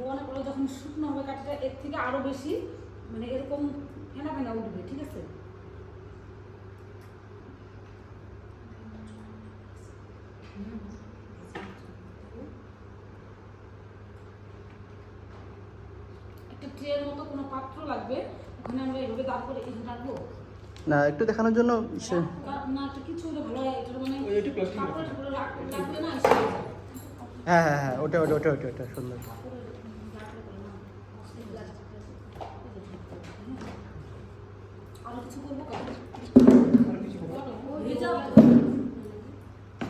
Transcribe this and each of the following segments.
করে যখন শুকনো হবে কাঠিটা এর থেকে আরও বেশি মানে এরকম ফেনা ফেনা উঠবে ঠিক আছে? একটা ট্রের মতো কোনো পাত্র লাগবে ওখানে আমরা এভাবে দাঁড় করে এখানে রাখব? না একটু দেখানোর জন্য না- কিছু ভালো হয় এটা মানে। হ্যাঁ হ্যাঁ হ্যাঁ ওটা ওটা ওটা ওটা ওটা সুন্দর। আরও কিছু করব?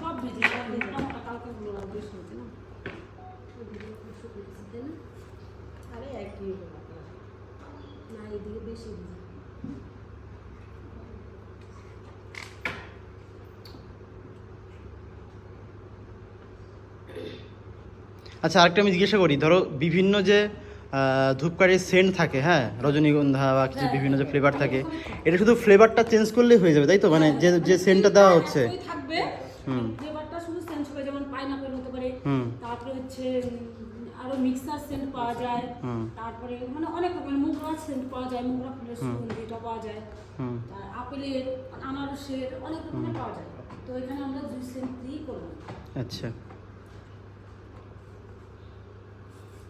সব ভেজে কালকে না? আরে একই না এদিকে বেশি ভিজে। আচ্ছা আরেকটা আমি জিজ্ঞাসা করি। ধরো বিভিন্ন যে ধূপকাঠির সেন্ট থাকে হ্যাঁ? রজনীগন্ধা বা কিছু হ্যাঁ, বিভিন্ন যে হ্যাঁ, ফ্লেভার হ্যাঁ, থাকে। এটা শুধু ফ্লেভারটা চেঞ্জ করলেই হয়ে যাবে তাই তো? মানে যে যে সেন্টটা দেওয়া হচ্ছে। হুম। ফ্লেভারটা শুধু চেঞ্জ হবে যেমন পাইনাপেল হতে পারে। হুম। তারপরে হচ্ছে আরও মিক্সার সেন্ট পাওয়া যায়। হুম। তারপরে মানে অনেক রকমের মুগরা সেন্ট পাওয়া যায় মুগরা ফুলের হুম। সুগন্ধি এটা পাওয়া যায়। আপেলের আনারসের অনেক রকমের পাওয়া যায়। তো এখানে আমরা দুই সেন্ট দিয়েই করব। আচ্ছা তো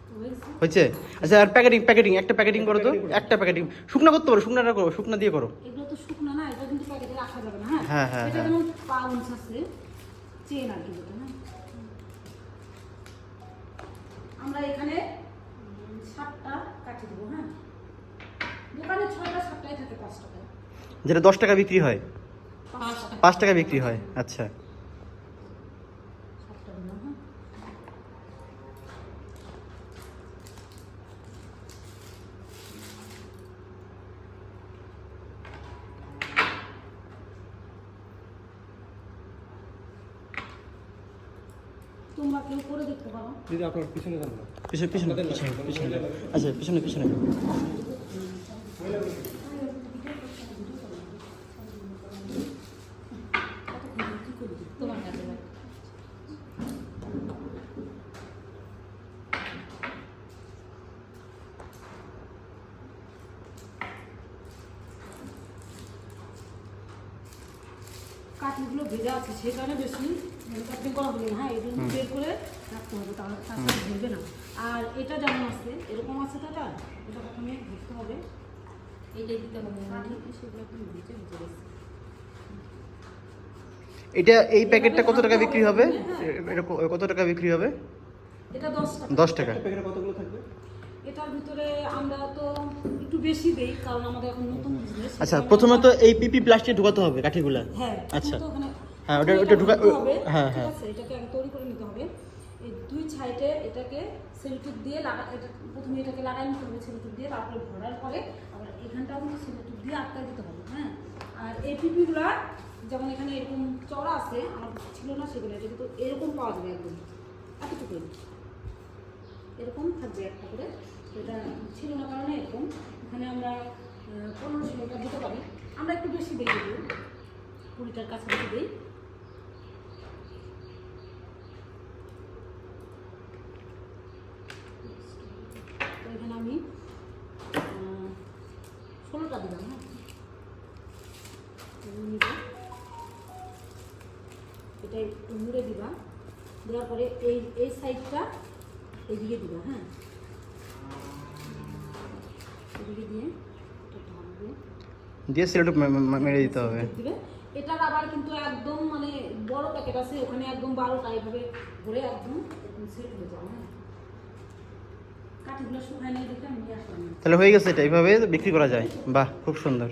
হয়েছে? আচ্ছা আর প্যাকেটিং প্যাকেটিং একটা প্যাকেটিং করো তো একটা প্যাকেটিং। শুকনা করতে পারো শুকনাটা করো শুকনা দিয়ে করো। এগুলো তো শুকনো না এটা কিন্তু প্যাকেটে রাখা যাবে না হ্যাঁ? হ্যাঁ, হ্যাঁ, এটা হ্যাঁ। যেমন পাউন্স আছে চেন আর কি যেটা হ্যাঁ? আমরা এখানে সাতটা দেবো হ্যাঁ? দোকানে ছয়টা সাতটাই থাকে পাঁচ যেটা দশ টাকা বিক্রি হয়। পাঁচ টাকা বিক্রি হয় আচ্ছা। তোমরা কেউ করে দেখতে পারো দিদি আপনার পিছনে যান না পিছনে পিছনে আপনাদের পিছনে না, পিছনে আপনাদের না। আচ্ছা পিছনে পিছনে কাঠিগুলো ভেজা আছে সেই কারণে বেশি কাটিং করা হবে না হ্যাঁ এগুলো বের করে রাখতে হবে তাহলে তাছাড়া ভেজবে না। আর এটা যেমন আছে এরকম আছে তো এটা? এটা প্রথমে ধরতে হবে। এইটাই দিতে হবে। কাঠি সেগুলো একটু ভিজে ভিজে গেছে। এটা এই প্যাকেটটা কত টাকা বিক্রি হবে? কত টাকা বিক্রি হবে? এটা দশ টাকা। দশ টাকা। প্যাকেটে কতগুলো থাকবে? এটার ভিতরে আমরা তো একটু বেশি দেই কারণ আমাদের এখন নতুন বিজনেস আচ্ছা প্রথমে তো এই পিপি প্লাস্টিক ঢুকাতে হবে কাঠিগুলা। হ্যাঁ আচ্ছা। হ্যাঁ, ওটা- ওটা ঢুকা- হ্যাঁ, হ্যাঁ। এটাকে আগে তৈরি করে নিতে হবে। এই দুই সাইডে এটাকে সেলুটিপ দিয়ে লাগা এটা প্রথমে এটাকে লাগাই নিতে হবে সেলুটিপ দিয়ে তারপরে ভরার পরে আবার এখানটাও সেলুটিপ দিয়ে আটকায় দিতে হবে হ্যাঁ? আর এই পিপিগুলা যেমন এখানে এরকম চড়া আছে আমার ছিল না সেগুলো এটা কিন্তু এরকম পাওয়া যাবে একদম। এতটুকু এরকম থাকবে একটা করে। এটা ছিল না কারণে এরকম। এখানে আমরা পনেরো ষোলোটা দিতে পারি। আমরা একটু বেশি দিয়ে দিই। কুড়িটার কাছাকাছি দিই। এখানে আমি ষোলোটা দিলাম হ্যাঁ। এটা একটু মুড়ে দিবা। দেওয়ার পরে এই এই সাইডটা এদিকে দিবা হ্যাঁ? এদিকে দিয়ে দিয়ে সেটা মেরে দিতে হবে। এটার আবার কিন্তু একদম মানে বড় প্যাকেট আছে ওখানে একদম বারোটা এইভাবে ভরে একদম সেট হয়ে যাবে হ্যাঁ। তাহলে হয়ে গেছে এটা এইভাবে বিক্রি করা যায়? বাহ খুব সুন্দর।